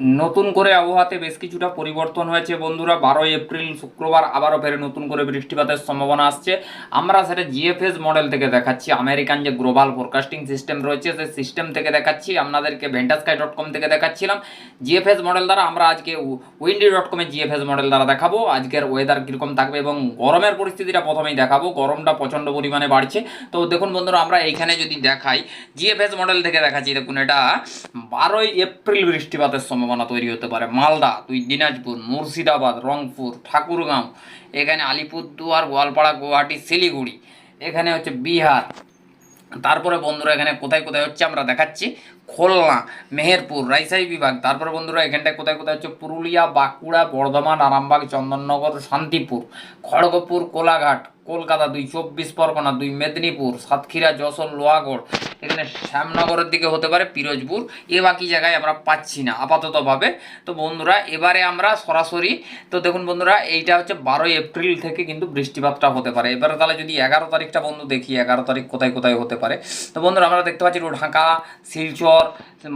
নতুন করে আবহাওয়াতে বেশ কিছুটা পরিবর্তন হয়েছে বন্ধুরা। বারোই এপ্রিল শুক্রবার আবারও ফের নতুন করে বৃষ্টিপাতের সম্ভাবনা আসছে। আমরা সেটা জিএফএস মডেল থেকে দেখাচ্ছি। আমেরিকান যে গ্লোবাল ফোরকাস্টিং সিস্টেম রয়েছে, সেই সিস্টেম থেকে দেখাচ্ছি। আপনাদেরকে ভেন্টাস্কাই ডট কম থেকে দেখাচ্ছিলাম। জিএফএস মডেল দ্বারা আমরা আজকে উইন্ডি ডট কমে জিএফএস মডেল দ্বারা দেখাবো। আজকের ওয়েদার কীরকম থাকবে এবং গরমের পরিস্থিতিটা প্রথমেই দেখাবো। গরমটা প্রচণ্ড পরিমাণে বাড়ছে। তো দেখুন বন্ধুরা, আমরা এইখানে যদি দেখাই, জিএফএস মডেল থেকে দেখাচ্ছি। দেখুন, এটা বারোই এপ্রিল বৃষ্টিপাতের সম্ভাবনা তৈরি হতে পারে। মালদা, দুই দিনাজপুর, মুর্শিদাবাদ, রংপুর, ঠাকুরগাঁও, এখানে আলিপুরদুয়ার, গোয়ালপাড়া, গুয়াহাটি, শিলিগুড়ি, এখানে হচ্ছে বিহার। তারপরে বন্ধুরা এখানে কোথায় কোথায় হচ্ছে আমরা দেখাচ্ছি। খুলনা, মেহেরপুর, রাইসাই বিভাগ। তারপরে বন্ধুরা এখানটায় কোথায় কোথায় হচ্ছে? পুরুলিয়া, বাঁকুড়া, বর্ধমান, আরামবাগ, চন্দননগর, শান্তিপুর, খড়গপুর, কোলাঘাট কলকাতা দুই, চব্বিশ পরগনা দুই, মেদিনীপুর, সাতক্ষীরা, যশোর, লোহাগড়। এখানে শ্যামনগরের দিকে হতে পারে পিরোজপুর। এ বাকি জায়গায় আমরা পাচ্ছি না, আপাততভাবে। তো বন্ধুরা, এবারে আমরা সরাসরি, তো দেখুন বন্ধুরা, এইটা হচ্ছে বারোই এপ্রিল থেকে কিন্তু বৃষ্টিপাতটা হতে পারে। এবারে তাহলে যদি এগারো তারিখটা বন্ধু দেখি, এগারো তারিখ কোথায় কোথায় হতে পারে। তো বন্ধুরা, আমরা দেখতে পাচ্ছি ঢাকা, শিলচর,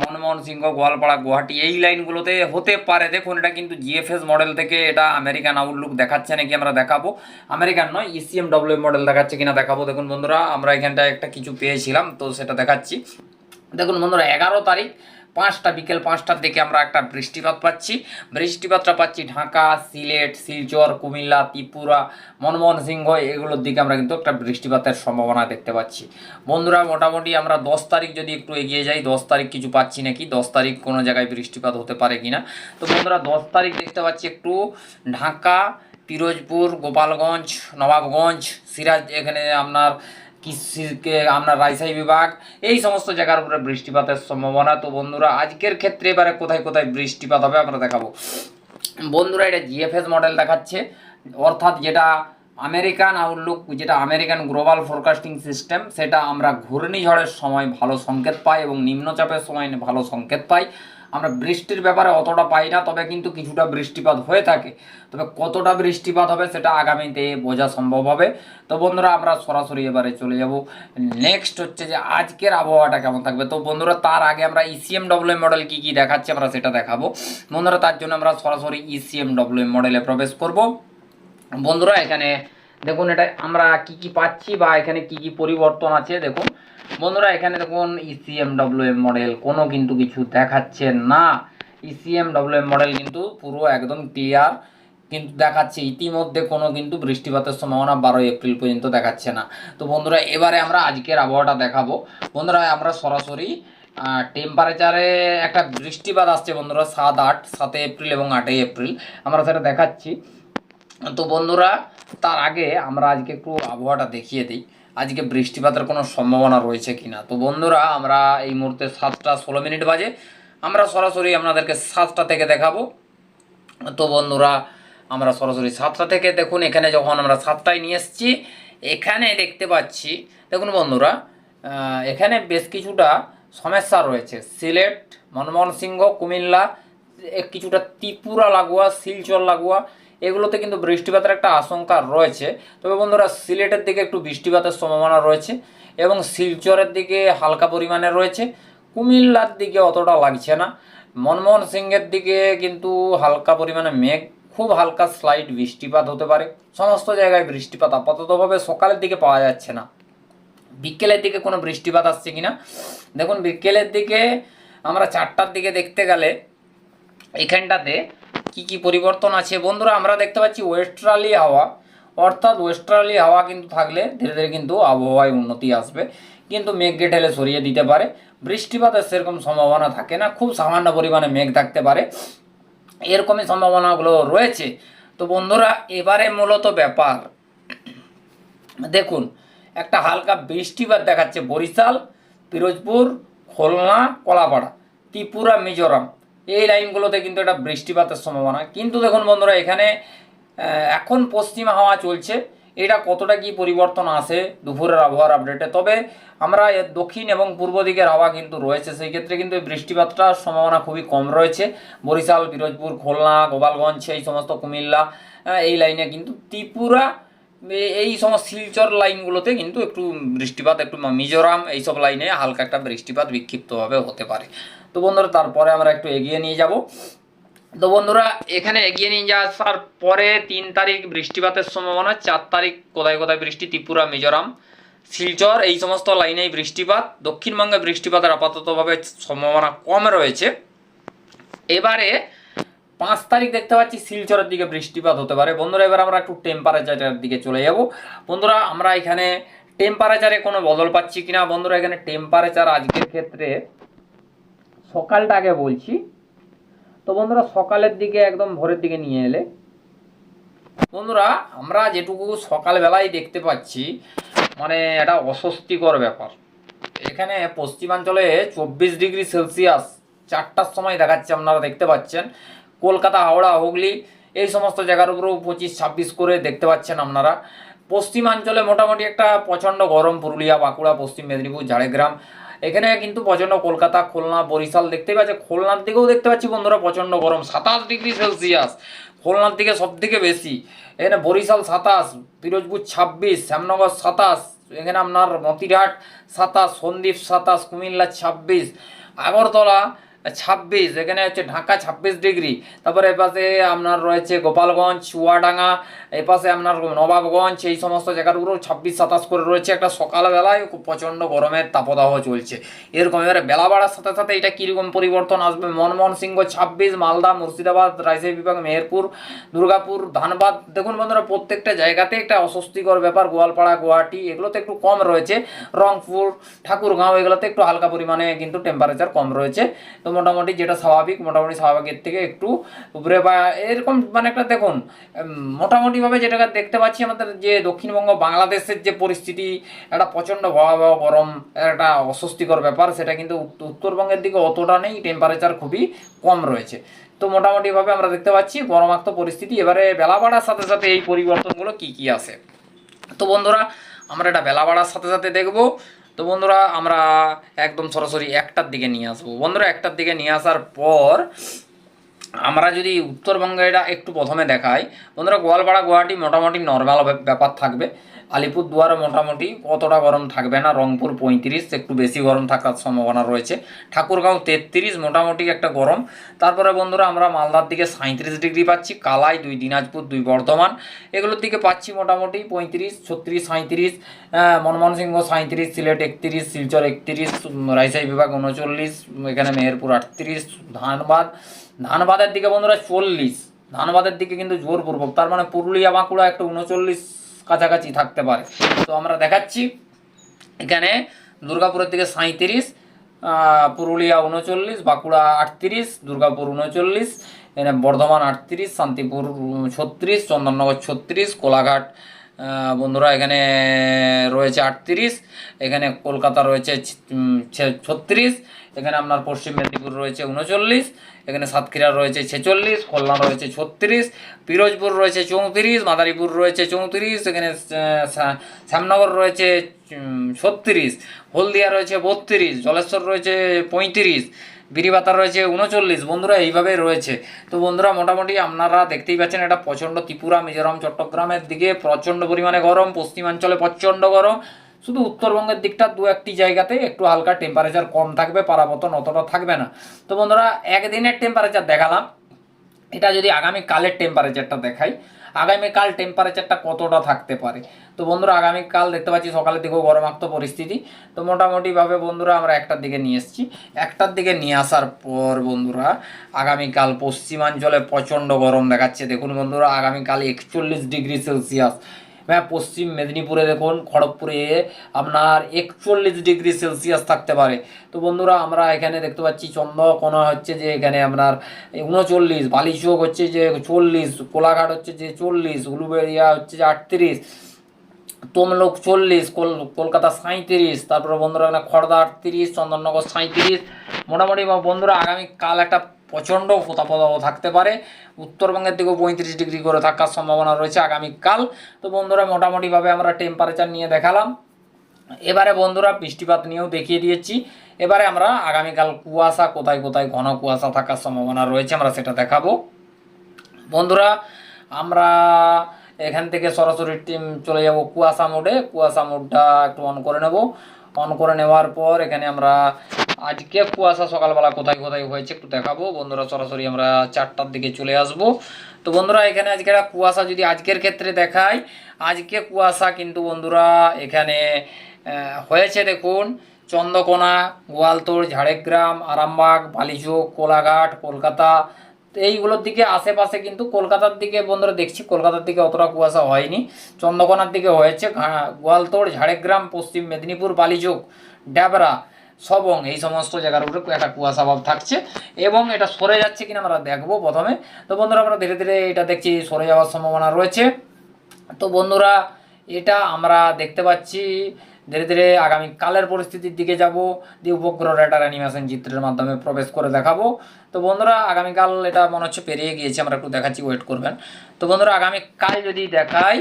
মনমোহন সিংহ, গোয়ালপাড়া, গুয়াহাটি, এই লাইনগুলোতে হতে পারে। দেখুন, এটা কিন্তু জিএফএস মডেল থেকে এটা আমেরিকান আউটলুক দেখাচ্ছে নাকি আমরা দেখাবো। আমেরিকান নয় E ইসিএম ডব্লিউ মডেল দেখাচ্ছে কিনা দেখাবো। দেখুন বন্ধুরা, আমরা এখানটায় একটা কিছু পেয়েছিলাম, তো সেটা দেখাচ্ছি। দেখুন বন্ধুরা, এগারো তারিখ, পাঁচটা, বিকেল পাঁচটার দিকে আমরা একটা বৃষ্টিপাত পাচ্ছি। বৃষ্টিপাতটা পাচ্ছি ঢাকা, সিলেট, শিলচর, কুমিল্লা, ত্রিপুরা, মনমোহন সিংহ, এগুলোর দিকে আমরা কিন্তু একটা বৃষ্টিপাতের সম্ভাবনা দেখতে পাচ্ছি। বন্ধুরা, মোটামুটি আমরা দশ তারিখ যদি একটু এগিয়ে যাই, দশ তারিখ কিছু পাচ্ছি নাকি? দশ তারিখ কোনো জায়গায় বৃষ্টিপাত হতে পারে কিনা? তো বন্ধুরা, দশ তারিখ দেখতে পাচ্ছি একটু ঢাকা পিরোজপুর, গোপালগঞ্জ, নবাবগঞ্জ, সিরাজ এখানে আপনার কৃষিকে আপনার রাজশাহী বিভাগ, এই সমস্ত জায়গার উপরে বৃষ্টিপাতের সম্ভাবনা। তো বন্ধুরা, আজকের ক্ষেত্রে এবারে কোথায় কোথায় বৃষ্টিপাত হবে আমরা দেখাবো। বন্ধুরা, এটা জিএফএস মডেল দেখাচ্ছে। অর্থাৎ যেটা আমেরিকান আউটলুক যেটা আমেরিকান গ্লোবাল ফোরকাস্টিং সিস্টেম সেটা আমরা ঘূর্ণিঝড়ের সময় ভালো সংকেত পাই এবং নিম্নচাপের সময় ভালো সংকেত পাই। আমরা বৃষ্টির ব্যাপারে অতটা পাই না, তবে কিন্তু কিছুটা বৃষ্টিপাত হয়ে থাকে। তবে কতটা বৃষ্টিপাত হবে সেটা আগামীতে বোঝা সম্ভব হবে। তো বন্ধুরা, আমরা সরাসরি এবারে চলে যাব। নেক্সট হচ্ছে যে আজকের আবহাওয়াটা কেমন থাকবে? তো বন্ধুরা, তার আগে আমরা ইসিএম ডব্লিউ মডেল কী কী দেখাচ্ছে আমরা সেটা দেখাবো। বন্ধুরা, তার জন্য আমরা সরাসরি ইসিএম ডব্লিউ মডেলে প্রবেশ করব। বন্ধুরা, এখানে দেখুন এটা আমরা কি কি পাচ্ছি বা এখানে কি কি পরিবর্তন আছে, দেখুন। বন্ধুরা, এখানে দেখুন ইসিএম ডব্লিউএম মডেল কোনো কিন্তু কিছু দেখাচ্ছে না। ইসিএম ডব্লিউএম মডেল কিন্তু পুরো একদম ক্লিয়ার কিন্তু দেখাচ্ছে। ইতিমধ্যে কোনো কিন্তু বৃষ্টিপাতের সম্ভাবনা বারোই এপ্রিল পর্যন্ত দেখাচ্ছে না। তো বন্ধুরা, এবারে আমরা আজকের আবহাওয়াটা দেখাবো। বন্ধুরা, আমরা সরাসরি টেম্পারেচারে একটা বৃষ্টিপাত আসছে বন্ধুরা, সাত আট, সাতে এপ্রিল এবং আটই এপ্রিল। আমরা সেটা দেখাচ্ছি। তো বন্ধুরা তার আগে আমরা আজকে একটু আবহাওয়াটা দেখিয়ে দিই। আজকে বৃষ্টিপাতের কোনো সম্ভাবনা রয়েছে কিনা? তো বন্ধুরা, আমরা এই মুহূর্তে সাতটা ষোলো মিনিট বাজে। আমরা সরাসরি আপনাদেরকে সাতটা থেকে দেখাবো। তো বন্ধুরা, আমরা সরাসরি সাতটা থেকে দেখুন, এখানে যখন আমরা সাতটায় নিয়ে এসেছি, এখানে দেখতে পাচ্ছি, দেখুন বন্ধুরা এখানে বেশ কিছুটা সমস্যা রয়েছে। সিলেট, মনমোহন সিংহ, কুমিল্লা কিছুটা ত্রিপুরা, লাগোয়া, শিলচর, লাগোয়া এগুলোতে কিন্তু বৃষ্টিপাতের একটা আশঙ্কা রয়েছে। তবে বন্ধুরা, সিলেটের দিকে একটু বৃষ্টিপাতের সম্ভাবনা রয়েছে এবং শিলচরের দিকে হালকা পরিমাণে রয়েছে। কুমিল্লার দিকে অতটা লাগছে না। মনমোহন সিংয়ের দিকে কিন্তু হালকা পরিমাণে মেঘ, খুব হালকা স্লাইড বৃষ্টিপাত হতে পারে। সমস্ত জায়গায় বৃষ্টিপাত আপাততভাবে সকালের দিকে পাওয়া যাচ্ছে না। বিকেলের দিকে কোনো বৃষ্টিপাত আসছে কিনা? দেখুন, বিকেলের দিকে আমরা চারটার দিকে দেখতে গেলে এখানটাতে কি কি পরিবর্তন আছে? বন্ধুরা, আমরা দেখতে পাচ্ছি ওয়েস্ট্রালি হাওয়া। অর্থাৎ ওয়েস্ট্রালি হাওয়া কিন্তু থাকলে ধীরে ধীরে কিন্তু আবহাওয়ায় উন্নতি আসবে। কিন্তু মেঘকে ঠেলে সরিয়ে দিতে পারে। বৃষ্টিপাতের সেরকম সম্ভাবনা থাকে না। খুব সামান্য পরিমাণে মেঘ থাকতে পারে। এরকমই সম্ভাবনাগুলো রয়েছে। তো বন্ধুরা, এবারে মূলত ব্যাপার। দেখুন, একটা হালকা বৃষ্টিপাত দেখাচ্ছে বরিশাল, পিরোজপুর, খুলনা, কলাপাড়া, ত্রিপুরা, মিজোরাম। এই লাইনগুলোতে কিন্তু একটা বৃষ্টিপাতের সম্ভাবনা। কিন্তু দেখুন বন্ধুরা, এখানে এখন পশ্চিমা হাওয়া চলছে। এটা কতটা কি পরিবর্তন আসে দুপুরের আবহাওয়ার আপডেটে তবে আমরা দক্ষিণ এবং পূর্ব দিকের হাওয়া কিন্তু রয়েছে। সেই ক্ষেত্রে কিন্তু এই বৃষ্টিপাতটার সম্ভাবনা খুবই কম রয়েছে। বরিশাল, পিরোজপুর, খুলনা, গোপালগঞ্জ এই সমস্ত কুমিল্লা এই লাইনে কিন্তু ত্রিপুরা এই সমস্ত শিলচর লাইনগুলোতে কিন্তু একটু বৃষ্টিপাত, একটু মিজোরাম এইসব লাইনে হালকা একটা বৃষ্টিপাত বিক্ষিপ্তভাবে হতে পারে। তো বন্ধুরা, তারপরে আমরা একটু এগিয়ে নিয়ে যাব। তো বন্ধুরা, এখানে এগিয়ে নিয়ে যাওয়ার পরে তিন তারিখ বৃষ্টিপাতের সম্ভাবনা, চার তারিখ কোথায় কোথায় বৃষ্টি, ত্রিপুরা, মিজোরাম। শিলচর এই সমস্ত লাইনেই বৃষ্টিপাত, দক্ষিণবঙ্গে বৃষ্টিপাতের আপাততভাবে সম্ভাবনা কম রয়েছে। এবারে পাঁচ তারিখ দেখতে পাচ্ছি শিলচরের দিকে বৃষ্টিপাত হতে পারে। বন্ধুরা, এবার আমরা একটু টেম্পারেচারের দিকে চলে যাব। বন্ধুরা, আমরা এখানে টেম্পারেচারে কোনো বদল পাচ্ছি কিনা? বন্ধুরা, এখানে টেম্পারেচার আজকের ক্ষেত্রে সকালটা আগে বলছি। তো বন্ধুরা, সকালের দিকে একদম ভোরের দিকে নিয়ে এলে। বন্ধুরা, আমরা যেটুকু সকালবেলায় দেখতে পাচ্ছি মানে এটা অস্বস্তিকর ব্যাপার। এখানে পশ্চিমাঞ্চলে চব্বিশ ডিগ্রি সেলসিয়াস, চারটার সময় দেখাচ্ছে, আপনারা দেখতে পাচ্ছেন। কলকাতা, হাওড়া, হুগলি এই সমস্ত জায়গার উপরেও পঁচিশ, ছাব্বিশ করে দেখতে পাচ্ছেন আপনারা। পশ্চিমাঞ্চলে মোটামুটি একটা প্রচণ্ড গরম পুরুলিয়া, বাঁকুড়া, পশ্চিম মেদিনীপুর, ঝাড়গ্রাম। এখানে কিন্তু প্রচণ্ড কলকাতা, খুলনা, বরিশাল দেখতে পাচ্ছি। খুলনার দিকেও দেখতে পাচ্ছি বন্ধুরা প্রচণ্ড গরম, সাতাশ ডিগ্রি সেলসিয়াস। খুলনার দিকে সব থেকে বেশি। এখানে বরিশাল সাতাশ, পিরোজপুর ছাব্বিশ, শ্যামনগর সাতাশ, এখানে আপনার মতিরহাট সাতাশ, সন্দ্বীপ সাতাশ, কুমিল্লা ছাব্বিশ, আগরতলা ছাব্বিশ, এখানে হচ্ছে ঢাকা ছাব্বিশ ডিগ্রি। তারপরে এপাশে আপনার রয়েছে গোপালগঞ্জ, চুয়াডাঙ্গা এপাশে আপনার নবাবগঞ্জ, এই সমস্ত জায়গাগুলো ছাব্বিশ, সাতাশ করে রয়েছে। একটা সকালবেলায় খুব প্রচণ্ড গরমের তাপদাহ চলছে। এরকম এবারে বেলা বাড়ার সাথে সাথে এটা কীরকম পরিবর্তন আসবে? মনমোহন সিংহ ছাব্বিশ, মালদা, মুর্শিদাবাদ রাজশাহী বিভাগ, মেহেরপুর, দুর্গাপুর, ধানবাদ। দেখুন বন্ধুরা, প্রত্যেকটা জায়গাতে একটা অস্বস্তিকর ব্যাপার। গোয়ালপাড়া, গুয়াহাটি, এগুলোতে একটু কম রয়েছে। রংপুর, ঠাকুরগাঁও, এগুলোতে একটু হালকা পরিমাণে কিন্তু টেম্পারেচার কম রয়েছে। তো মোটামুটি যেটা স্বাভাবিক, মোটামুটি স্বাভাবিকের থেকে একটু উপরে বা এরকম মানে একটা দেখুন মোটামুটিভাবে যেটা দেখতে পাচ্ছি আমাদের যে দক্ষিণবঙ্গ বাংলাদেশের যে পরিস্থিতি, একটা প্রচণ্ড ভয়াবহ গরম, একটা অস্বস্তিকর ব্যাপার, সেটা কিন্তু উত্তরবঙ্গের দিকে অতটা নেই টেম্পারেচার খুবই কম রয়েছে। তো মোটামুটিভাবে আমরা দেখতে পাচ্ছি গরমাক্ত পরিস্থিতি, এবারে বেলা বাড়ার সাথে সাথে এই পরিবর্তনগুলো কি কি আসে তো বন্ধুরা, আমরা এটা বেলা বাড়ার সাথে সাথে দেখব। তো বন্ধুরা, আমরা একদম সরাসরি একটার দিকে নিয়ে আসব। বন্ধুরা, একটার দিকে নিয়ে আসার পর আমরা যদি উত্তরবঙ্গে এটা একটু প্রথমে দেখাই। বন্ধুরা, গোয়ালপাড়া, গুয়াহাটি মোটামুটি নর্মাল ব্যাপার থাকবে। আলিপুরদুয়ারে মোটামুটি অতটা গরম থাকবে না, রংপুর পঁয়ত্রিশ, একটু বেশি গরম থাকার সম্ভাবনা রয়েছে। ঠাকুরগাঁও তেত্রিশ, মোটামুটি একটা গরম। তারপরে বন্ধুরা আমরা মালদার দিকে সাঁত্রিশ ডিগ্রি পাচ্ছি, কালাই দুই, দিনাজপুর দুই, বর্ধমান। এগুলোর দিকে পাচ্ছি মোটামুটি পঁয়ত্রিশ, ছত্রিশ সাঁত্রিশ মনমোহন সিংহ সাঁত্রিশ সিলেট একত্রিশ, শিলচর একত্রিশ, রাজশাহী বিভাগ উনচল্লিশ, এখানে মেহেরপুর আটত্রিশ, ধানবাদ। ধানবাদের দিকে বন্ধুরা চল্লিশ, ধানবাদের দিকে কিন্তু জোরপূর্বক, তার মানে পুরুলিয়া, বাঁকুড়া একটু উনচল্লিশ কাছাকাছি থাকতে পারে। তো আমরা দেখাচ্ছি, এখানে দুর্গাপুরের দিকে সাঁত্রিশ পুরুলিয়া উনচল্লিশ, বাঁকুড়া আটত্রিশ, দুর্গাপুর উনচল্লিশ, এখানে বর্ধমান আটত্রিশ, শান্তিপুর ছত্রিশ, চন্দননগর ছত্রিশ, কোলাঘাট বন্ধুরা, এখানে রয়েছে আটত্রিশ, এখানে কলকাতা রয়েছে ছত্রিশ, এখানে আপনার পশ্চিম মেদিনীপুর রয়েছে উনচল্লিশ, এখানে সাতক্ষীরা রয়েছে ছেচল্লিশ, খুলনা রয়েছে ছত্রিশ, পিরোজপুর রয়েছে চৌত্রিশ, মাদারীপুর রয়েছে চৌত্রিশ, এখানে শ্যামনগর রয়েছে ছত্রিশ, হলদিয়া রয়েছে বত্রিশ, জলেশ্বর রয়েছে পঁয়ত্রিশ, বিরিবাতা রয়েছে উনচল্লিশ। বন্ধুরা, এইভাবে রয়েছে। তো বন্ধুরা, মোটামুটি আপনারা দেখতেই পাচ্ছেন, এটা প্রচণ্ড ত্রিপুরা, মিজোরাম, চট্টগ্রামের দিকে প্রচণ্ড পরিমাণে গরম, পশ্চিমাঞ্চলে প্রচণ্ড গরম। শুধু উত্তরবঙ্গের দিকটা দু একটি জায়গাতে একটু হালকা টেম্পারেচার কম থাকবে পারাবতন অতটা থাকবে না। তো বন্ধুরা, একদিনের টেম্পারেচার দেখালাম। এটা যদি আগামী কালের টেম্পারেচারটা দেখাই, আগামীকাল টেম্পারেচারটা কতটা থাকতে পারে? তো বন্ধুরা, আগামীকাল দেখতে পাচ্ছি সকালের দিকেও গরমাক্ত পরিস্থিতি। তো মোটামুটিভাবে বন্ধুরা, আমরা একটার দিকে নিয়ে এসেছি। একটার দিকে নিয়ে আসার পর বন্ধুরা, আগামীকাল পশ্চিমাঞ্চলে প্রচণ্ড গরম দেখাচ্ছে। দেখুন বন্ধুরা, আগামীকাল একচল্লিশ ডিগ্রি সেলসিয়াস। হ্যাঁ পশ্চিম মেদিনীপুরে দেখুন, খড়গপুরে আপনার একচল্লিশ ডিগ্রি সেলসিয়াস থাকতে পারে। তো বন্ধুরা, আমরা এখানে দেখতে পাচ্ছি চন্দ্রকোনা হচ্ছে যে এখানে আপনার উনচল্লিশ, বালিচোক হচ্ছে যে চল্লিশ, কোলাঘাট হচ্ছে যে চল্লিশ, উলুবেড়িয়া হচ্ছে যে আটত্রিশ তমলুক চল্লিশ, কল- কলকাতা সাঁত্রিশ তারপরে বন্ধুরা এখানে খড়দা আটত্রিশ, চন্দননগর সাঁত্রিশ মোটামুটি বন্ধুরা আগামীকাল একটা প্রচণ্ড প্রতাপদাহ থাকতে পারে। উত্তরবঙ্গের দিকেও পঁয়ত্রিশ ডিগ্রি করে থাকার সম্ভাবনা রয়েছে আগামীকাল তো বন্ধুরা মোটামুটিভাবে আমরা টেম্পারেচার নিয়ে দেখালাম। এবারে বন্ধুরা বৃষ্টিপাত নিয়েও দেখিয়ে দিয়েছি। এবারে আমরা আগামীকাল কুয়াশা, কোথায় কোথায় ঘন কুয়াশা থাকার সম্ভাবনা রয়েছে আমরা সেটা দেখাবো। বন্ধুরা আমরা এখান থেকে সরাসরি টিম চলে যাব কুয়াশা মোডে কুয়াশা মোডটা একটু অন করে নেব। অন করে নেওয়ার পর এখানে আমরা আজকে কুয়াশা সকালবেলা কোথায় কোথায় হয়েছে একটু দেখাবো। বন্ধুরা, সরাসরি আমরা চারটার দিকে চলে আসব। তো বন্ধুরা, এখানে আজকে কুয়াশা যদি আজকের ক্ষেত্রে দেখাই, আজকে কুয়াশা কিন্তু বন্ধুরা এখানে হয়েছে দেখুন। চন্দ্রকোনা গোয়ালতোড় ঝাড়গ্রাম, আরামবাগ, বালিচোক, কোলাঘাট, কলকাতা তো এইগুলোর দিকে, আশেপাশে কিন্তু কলকাতার দিকে বন্ধুরা দেখছি, কলকাতার দিকে অতটা কুয়াশা হয়নি। চন্দ্রকোনার দিকে হয়েছে গোয়ালতোড়, ঝাড়গ্রাম, পশ্চিম মেদিনীপুর, বালিচোক, ড্যাবরা, সবং, এই সমস্ত জায়গার উপরে একটা কুয়াশা ভাব থাকছে। এবং এটা সরে যাচ্ছে কিনা আমরা দেখব প্রথমে। তো বন্ধুরা আমরা ধীরে ধীরে এটা দেখছি, সরে যাওয়ার সম্ভাবনা রয়েছে। তো বন্ধুরা, এটা আমরা দেখতে পাচ্ছি ধীরে ধীরে আগামী কালের পরিস্থিতির দিকে যাব, দিয়ে উপগ্রহ রেটার অ্যানিমেশন চিত্রের মাধ্যমে প্রবেশ করে দেখাবো। তো বন্ধুরা, আগামীকাল এটা মনে হচ্ছে পেরিয়ে গিয়েছে, আমরা একটু দেখাচ্ছি ওয়েট করবেন। তো বন্ধুরা, আগামীকাল যদি দেখাই,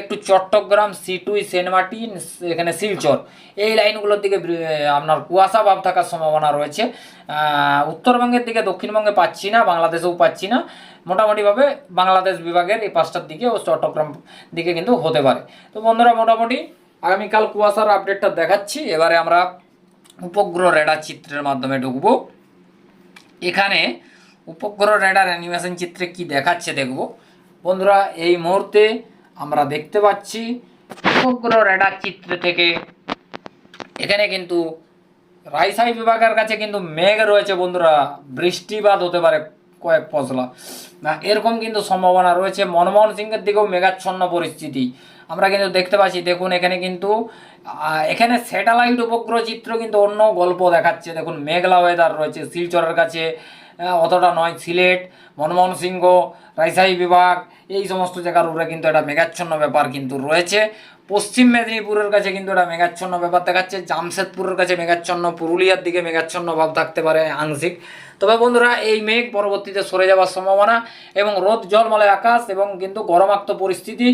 একটু চট্টগ্রাম সিটুই সেনমাটি এখানে শিলচর, এই লাইনগুলোর দিকে আপনার কুয়াশা ভাব থাকার সম্ভাবনা রয়েছে। উত্তরবঙ্গের দিকে দক্ষিণবঙ্গে পাচ্ছি না, বাংলাদেশেও পাচ্ছি না। মোটামুটিভাবে বাংলাদেশ বিভাগের এই পাঁচটার দিকে ও চট্টগ্রাম দিকে কিন্তু হতে পারে। তো বন্ধুরা, মোটামুটি আগামীকাল কুয়াশার আপডেটটা দেখাচ্ছি। এবারে আমরা উপগ্রহ রেডার চিত্রের মাধ্যমে ঢুকবো। এখানে উপগ্রহ রেডার অ্যানিমেশন চিত্রে কি দেখাচ্ছে দেখব। বন্ধুরা, এই মুহূর্তে আমরা দেখতে পাচ্ছি উপগ্রহ রেডার চিত্র থেকে এখানে কিন্তু রাইসাই বিভাগের কাছে কিন্তু মেঘ রয়েছে বন্ধুরা। বৃষ্টিপাত হতে পারে কয়েক পশলা না, এরকম কিন্তু সম্ভাবনা রয়েছে। মনমোহন সিংয়ের দিকেও মেঘাচ্ছন্ন পরিস্থিতি। আমরা কিন্তু দেখতে পাচ্ছি, দেখুন এখানে কিন্তু এখানে স্যাটেলাইট উপগ্রহ চিত্র কিন্তু অন্য গল্প দেখাচ্ছে। দেখুন, মেঘলা ওয়েদার রয়েছে, শিলচরের কাছে অতটা নয় সিলেট, মনমোহন সিংহ রাইসাই বিভাগ এই সমস্ত জায়গার উপরে কিন্তু একটা মেঘাচ্ছন্ন ব্যাপার কিন্তু রয়েছে। পশ্চিম মেদিনীপুরের কাছে কিন্তু একটা মেঘাচ্ছন্ন ব্যাপার দেখাচ্ছে। জামশেদপুরের কাছে মেঘাচ্ছন্ন, পুরুলিয়ার দিকে মেঘাচ্ছন্ন ভাব থাকতে পারে আংশিক। তবে বন্ধুরা, এই মেঘ পরবর্তীতে সরে যাওয়ার সম্ভাবনা এবং রোদ জলমলে আকাশ এবং কিন্তু গরমাক্ত পরিস্থিতি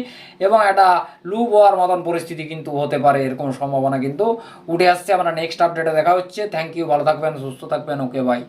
এবং একটা লু হওয়ার মতন পরিস্থিতি কিন্তু হতে পারে এরকম সম্ভাবনা কিন্তু উঠে আসছে। আমরা নেক্সট আপডেটে দেখা হচ্ছে। থ্যাংক ইউ ভালো থাকবেন, সুস্থ থাকবেন। Okay bye